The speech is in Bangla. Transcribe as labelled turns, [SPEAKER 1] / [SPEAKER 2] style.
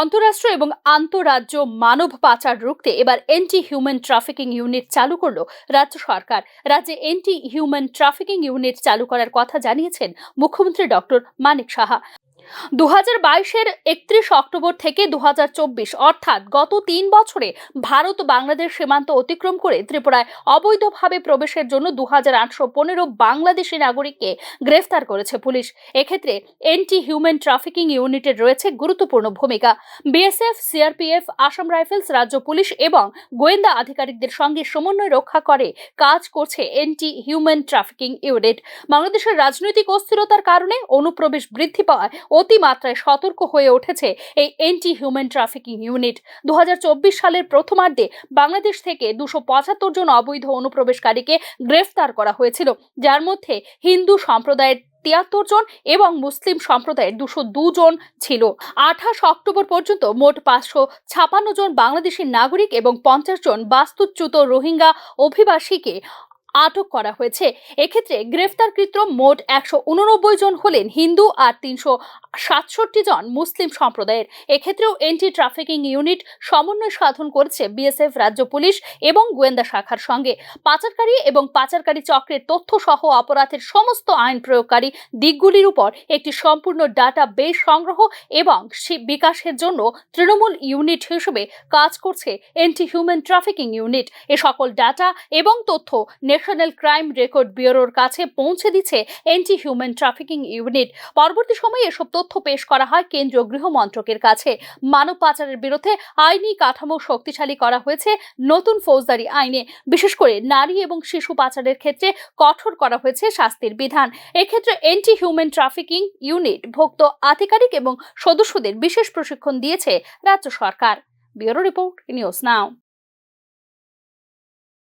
[SPEAKER 1] অন্তরাষ্ট্র এবং আন্তঃরাজ্য মানব পাচার রুখতে এবার এন্টি হিউম্যান ট্রাফিকিং ইউনিট চালু করল রাজ্য সরকার। রাজ্যে এন্টি হিউম্যান ট্রাফিকিং ইউনিট চালু করার কথা জানিয়েছেন মুখ্যমন্ত্রী ডক্টর মানিক সাহা। দু হাজার বাইশের একত্রিশ অক্টোবর থেকে দু হাজার চব্বিশ, অর্থাৎ গত তিন বছরে ভারত বাংলাদেশ সীমান্ত অতিক্রম করে ত্রিপুরায় অবৈধভাবে প্রবেশের জন্য দু হাজার আটশো পনেরো বাংলাদেশি নাগরিককে গ্রেফতার করেছে পুলিশ। এক্ষেত্রে এন্টি হিউম্যান ট্রাফিকিং ইউনিটের রয়েছে গুরুত্বপূর্ণ ভূমিকা। বিএসএফ, সিআরপিএফ, আসাম রাইফেলস রাজ্য পুলিশ এবং গোয়েন্দা আধিকারিকদের সঙ্গে সমন্বয় রক্ষা করে কাজ করছে এন্টি হিউম্যান ট্রাফিকিং ইউনিট। বাংলাদেশের রাজনৈতিক অস্থিরতার কারণে অনুপ্রবেশ বৃদ্ধি পাওয়ায় অতিমাত্রায় সতর্ক হয়ে উঠেছে এই এন্টি হিউম্যান ট্রাফিকিং ইউনিট দু হাজার চব্বিশ সালের প্রথমার্ধে বাংলাদেশ থেকে দুশো পঁচাত্তর জন অবৈধ অনুপ্রবেশকারীকে গ্রেফতার করা হয়েছিল, যার মধ্যে হিন্দু সম্প্রদায়ের তিয়াত্তর জন এবং মুসলিম সম্প্রদায়ের দুশো জন ছিল। আঠাশ অক্টোবর পর্যন্ত মোট পাঁচশো ছাপান্ন জন বাংলাদেশি নাগরিক এবং পঞ্চাশ জন বাস্তুচ্যুত রোহিঙ্গা অভিবাসীকে আটক করা হয়েছে। এক্ষেত্রে গ্রেফতারকৃত মোট একশো উননব্বই জন হলেন হিন্দু আর তিনশো সাতষট্টি জন মুসলিম সম্প্রদায়ের। এক্ষেত্রেও এন্টি ট্রাফিকিং ইউনিট সমন্বয় সাধন করেছে বিএসএফ রাজ্য পুলিশ এবং গোয়েন্দা শাখার সঙ্গে। পাচারকারী এবং পাচারকারী চক্রের তথ্য সহ অপরাধের সমস্ত আইন প্রয়োগকারী দিকগুলির উপর একটি সম্পূর্ণ ডাটা বেস সংগ্রহ এবং বিকাশের জন্য তৃণমূল ইউনিট হিসেবে কাজ করছে এন্টি হিউম্যান ট্রাফিকিং ইউনিট। এ সকল ডাটা এবং তথ্য ন্যাশনাল ক্রাইম রেকর্ড ব্যুরোর কাছে পৌঁছে দিচ্ছে এন্টি হিউম্যান ট্রাফিকিং ইউনিট পরবর্তী সময়ে এসব তথ্য পেশ করা হয় কেন্দ্রীয় গৃহ মন্ত্রকের কাছে। মানব পাচারের বিরুদ্ধে আইনি কাঠামো শক্তিশালী করা হয়েছে নতুন ফৌজদারি আইনে। বিশেষ করে নারী এবং শিশু পাচারের ক্ষেত্রে কঠোর করা হয়েছে শাস্তির বিধান। এক্ষেত্রে এন্টি হিউম্যান ট্রাফিকিং ইউনিট ভুক্ত আধিকারিক এবং সদস্যদের বিশেষ প্রশিক্ষণ দিয়েছে রাজ্য সরকার। Bureau report, news now.